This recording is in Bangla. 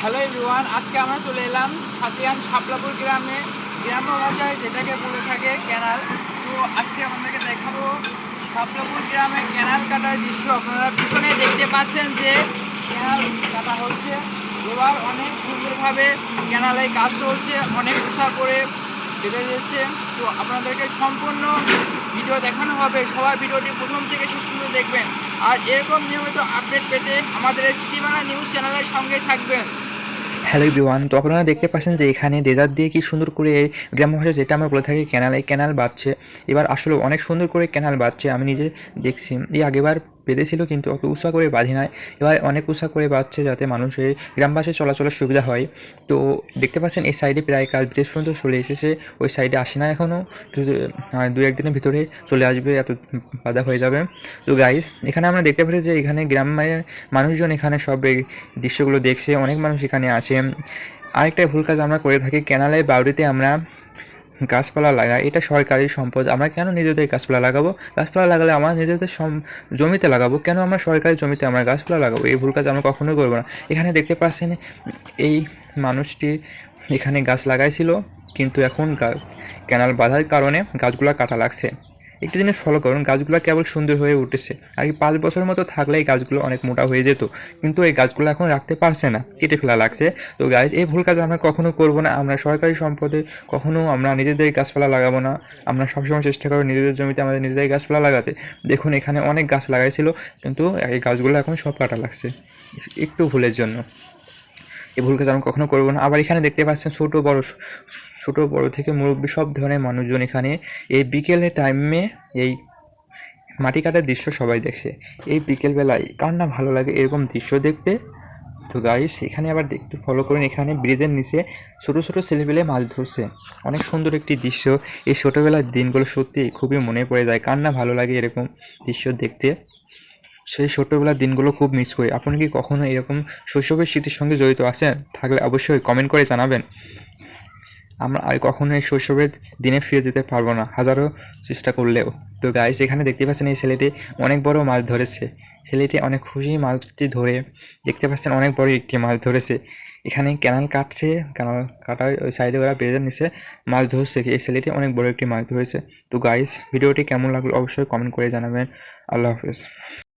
হ্যালো এভরিওয়ান আজকে আমরা চলে এলাম সাতিয়ান শাপলাপুর গ্রামে। গ্রাম্য ভাষায় যেটাকে বলে থাকে ক্যানাল। তো আজকে আপনাদেরকে দেখাবো শাপলাপুর গ্রামে ক্যানাল কাটার দৃশ্য। আপনারা পিছনে দেখতে পাচ্ছেন যে ক্যানাল কাটা হচ্ছে। এবার অনেক সুন্দরভাবে ক্যানালে কাজ চলছে, অনেক উষা করে বেঁধে যাচ্ছে তো আপনাদেরকে সম্পূর্ণ ভিডিও দেখানো হবে। সবাই ভিডিওটি প্রথম থেকে পর্যন্ত দেখবেন। আর এরকম নিয়মিত আপডেট পেতে আমাদের সিটিমানা নিউজ চ্যানেলের সঙ্গে থাকবেন। হ্যালো এভরিওয়ান, তো আপনারা দেখতে পাচ্ছেন যে এখানে ডেজার্ট দিয়ে কি সুন্দর করে গ্রাম্য ভাষা যেটা আমরা বলে থাকি ক্যানাল এই ক্যানাল বাড়ছে। এবার আসলে অনেক সুন্দর করে ক্যানাল বাড়ছে, আমি নিজে দেখছি। এই আগেবার বেঁধেছিল কিন্তু অত উষা করে বাঁধে নাই। এবার অনেক উষা করে বাঁধছে যাতে মানুষের গ্রামবাসে চলাচলের সুবিধা হয়। তো দেখতে পাচ্ছেন, এই সাইডে প্রায় কাজ ব্রিজ পর্যন্ত চলে এসেছে। ওই সাইডে আসে না এখনও দু একদিনের ভিতরে চলে আসবে, এত বাধা হয়ে যাবে। তো গাইজ এখানে আমরা দেখতে পারি যে এখানে গ্রামের মানুষজন এখানে সব দৃশ্যগুলো দেখছে। অনেক মানুষ এখানে আসে। আরেকটা ভুল কাজ আমরা করে থাকি। ক্যানালের বাউরিতে আমরা গাছপালা লাগায় এটা সরকারি সম্পদ, আমরা কেন নিজেদের গাছপালা লাগাবো? গাছপালা লাগালে আমার নিজেদের জমিতে লাগাবো। কেন আমরা সরকারি জমিতে আমরা গাছপালা লাগাবো? এই ভুল কাজ আমরা কখনোই করব না। এখানে দেখতে পাচ্ছেন, এই মানুষটি এখানে গাছ লাগাইছিল, কিন্তু এখন ক্যানাল বাঁধার কারণে গাছগুলো কাটা লাগছে। একটি জিনিস ফলো করুন গাছগুলো কেবল সুন্দর হয়ে উঠেছে। আর কি পাঁচ বছরের মতো থাকলে এই গাছগুলো অনেক মোটা হয়ে যেত। কিন্তু এই গাছগুলো এখন রাখতে পারছে না, কেটে ফেলা লাগছে। তো গাছ এই ভুল কাজ আমরা কখনো করব না। আমরা সরকারি সম্পদে কখনো আমরা নিজেদের গাছপালা লাগাবো না। আমরা সবসময় চেষ্টা করব নিজেদের জমিতে আমাদের নিজেদের গাছপালা লাগাতে। দেখুন, এখানে অনেক গাছ লাগাইছিল, কিন্তু এই গাছগুলো এখন সব কাটা লাগছে, একটু ভুলের জন্য। এই ভুল কাজ আমরা কখনো করব না। আবার এখানে দেখতে পাচ্ছেন ছোট বড় ছোট বড় থেকে মুরব্বী, সব ধরনের মানুষজন এখানে। এই বিকেলের টাইমে এই মাটি কাটার দৃশ্য সবাই দেখছে। এই বিকেলবেলায় কার না ভালো লাগে এরকম দৃশ্য দেখতে? তো গাইস এখানে আবার একটু ফলো করুন। এখানে ব্রিজের নিচে ছোটো, ছোট ছেলেপেলে মাছ ধরছে। অনেক সুন্দর একটি দৃশ্য। এই ছোটোবেলার দিনগুলো সত্যি খুবই মনে পড়ে যায়। কার না ভালো লাগে এরকম দৃশ্য দেখতে? সেই ছোটোবেলার দিনগুলো খুব মিস করি। আপনি কি কখনো এরকম শৈশবের স্মৃতির সঙ্গে জড়িত আছেন? থাকলে অবশ্যই কমেন্ট করে জানাবেন। আমরা আর কখনো এই শৈশবের দিনে ফিরে যেতে পারব না, হাজারো চেষ্টা করলেও। তো গাইস এখানে দেখতে পাচ্ছেন এই ছেলেটি অনেক বড় মাছ ধরেছে। ছেলেটি অনেক খুশি মাছটি ধরে দেখতে পাচ্ছেন অনেক বড় একটি মাছ ধরেছে। এখানে ক্যানাল কাটছে ক্যানাল কাটার ওই সাইডে ওরা বেজের নিচে মাছ ধরছে। এই ছেলেটি অনেক বড় একটি মাছ ধরেছে। তো গাইস ভিডিওটি কেমন লাগল অবশ্যই কমেন্ট করে জানাবেন। আল্লাহ হাফেজ।